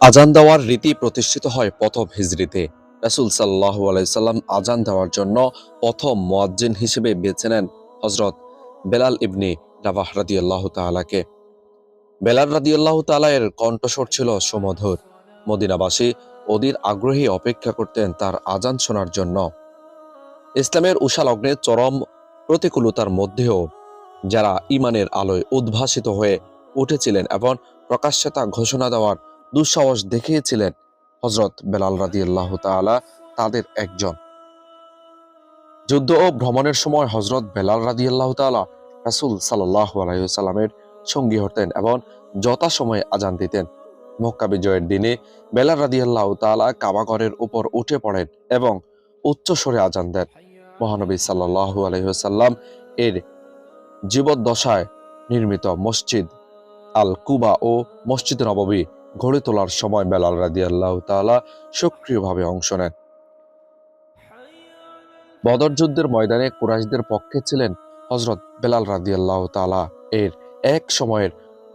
আজান দেওয়ার রীতি প্রতিষ্ঠিত হয় প্রথম হিজরিতে রাসুল সাল্লাহ আলাইসাল্লাম আজান দেওয়ার জন্য প্রথম মোয়াজ্জিন হিসেবে বেছে নেন হজরত বেলাল ইবনি রাবাহ রাদি আল্লাহ তালাকে বেলাল রাদি আল্লাহ তালায়ের কণ্ঠস্বর ছিল সুমধুর। মদিনাবাসী অধীর আগ্রহী অপেক্ষা করতেন তার আজান শোনার জন্য। ইসলামের উষা লগ্নে চরম প্রতিকূলতার মধ্যেও যারা ইমানের আলোয় উদ্ভাসিত হয়ে উঠেছিলেন এবং প্রকাশ্যতা ঘোষণা দেওয়ার দুঃসাহস দেখিয়েছিলেন হজরত বেলাল রাদি আল্লাহ তালা তাদের একজন। যুদ্ধ ও ভ্রমণের সময় হজরত বেলাল রাদি আল্লাহ তালা রাসুল সাল্লাহ আলাইসাল্লামের সঙ্গী হতেন এবং যথাসময়ে আজান দিতেন। মক্কা বিজয়ের দিনে বেলাল রাদি আল্লাহ তালা কাবাগরের উপর উঠে পড়েন এবং উচ্চ স্বরে আজান দেন। মহানবী সাল্লাহ আলহিহাল্লাম এর জীবদ্দশায় নির্মিত মসজিদ আল কুবা ও মসজিদ নববী গড়ে তোলার সময় বেলাল রাদি আল্লাহ তালা সক্রিয়ভাবে অংশ নেন। বদর যুদ্ধের ময়দানে কুরাইশদের পক্ষে ছিলেন হজরত বেলাল রাদি আল্লাহ তালা এর এক সময়ের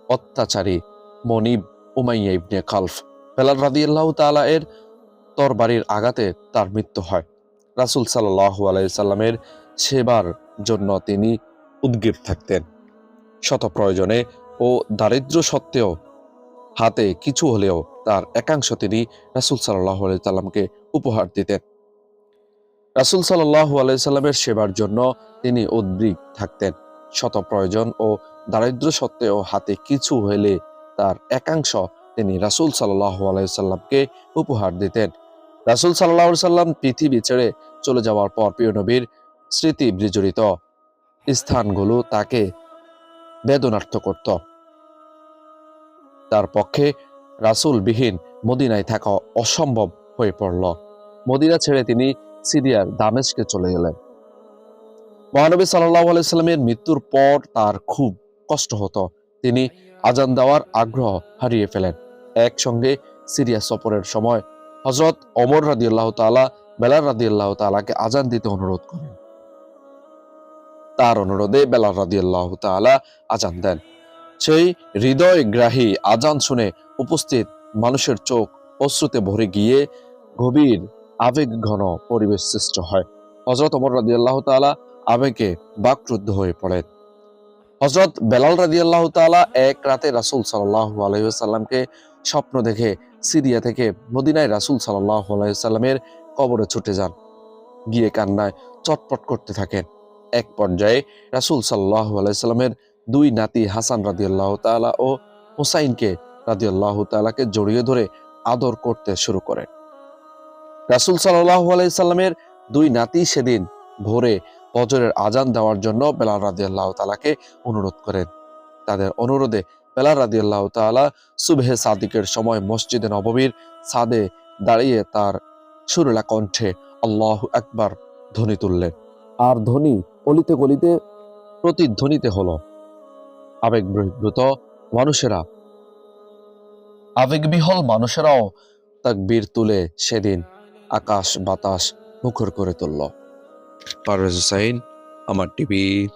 অত্যাচারী মনিব উমাইয়া ইবনে খালফ। বেলাল রাদি আল্লাহ তালা এর তরবারির আঘাতে তার মৃত্যু হয়। রাসুল সাল্লাহ আলাইসাল্লামের সেবার জন্য তিনি উদ্গীর থাকতেন। শত প্রয়োজনে ও দারিদ্র সত্ত্বেও হাতে কিছু হলেও তার একাংশ তিনি রাসুল সাল্লাহ আলাইসাল্লামকে উপহার দিতেন। রাসুল সাল্লাহ আলাইসাল্লামের সেবার জন্য তিনি উদ্বিগ থাকতেন। শত প্রয়োজন ও দারিদ্র সত্ত্বেও হাতে কিছু হলে তার একাংশ তিনি রাসুল সাল্লাহ আলাইসাল্লামকে উপহার দিতেন। রাসুল সাল্লাহ সাল্লাম পৃথিবী ছেড়ে চলে যাওয়ার পর প্রিয় নবীর স্মৃতি বিজড়িত। স্থানগুলো তাকে বেদনার্থ করত। তার পক্ষে রাসুলবিহীন মদিনায় থাকা অসম্ভব হয়ে পড়ল। মদিনা ছেড়ে তিনি সিরিয়ার দামেশকে চলে গেলেন। মহানবী সাল্লাহ আলাইস্লামের মৃত্যুর পর তার খুব কষ্ট হতো। তিনি আজান দেওয়ার আগ্রহ হারিয়ে ফেলেন। একসঙ্গে সিরিয়া সফরের সময় হজরত অমর রাদি আল্লাহ তালা বেলার রাদি আল্লাহ তালাকে আজান দিতে অনুরোধ করেন। তার অনুরোধে বেলার রাদি আল্লাহ তালা আজান দেন। সেই হৃদয়গ্রাহী আজান শুনে উপস্থিত মানুষের চোখ অশ্রুতে ভরে গিয়ে গভীর আবেগ ঘন পরিবেশ সৃষ্ট হয়। হজরত অমর রাদি আল্লাহ তালা আবেগে বাকরুদ্ধ হয়ে পড়েন। হজরত বেলাল রাদি আল্লাহ তালা এক রাতে রাসুল সাল্লাহ আলহিসাল্লামকে স্বপ্ন দেখে সিরিয়া থেকে মদিনায় রাসুল সাল্লাহ আলাইসাল্লামের কবরে ছুটে যান। গিয়ে কান্নায় চটপট করতে থাকেন। এক পর্যায়ে রাসুল সাল্লাহ আলাইসাল্লামের দুই নাতি হাসান রাদিয়াল্লাহ তালা ও হুসাইনকে রাদিয়াল্লাহ তালাকে জড়িয়ে ধরে আদর করতে শুরু করেন। রাসুল সাল্লাহ আলাইসাল্লামের দুই নাতি সেদিন ভোরে ফজরের আজান দেওয়ার জন্য বেলাল রাদিয়াল্লাহ তালাকে অনুরোধ করেন। তাদের অনুরোধে বেলাল রাদিয়াল্লাহ তালা সুবহে সাদিকের সময় মসজিদে নববীর সাদে দাঁড়িয়ে তার সুরলা কণ্ঠে আল্লাহ একবার ধ্বনি তুললেন। আর ধ্বনি অলিতে গলিতে প্রতিধ্বনিতে হলো। আবেগবিহ্বত মানুষেরা। আবেগবিহল মানুষেরাও তাকবীর তুলে সেদিন আকাশ বাতাস মুখর করে তুলল। পারভেজ হুসাইন, আমার টিভি।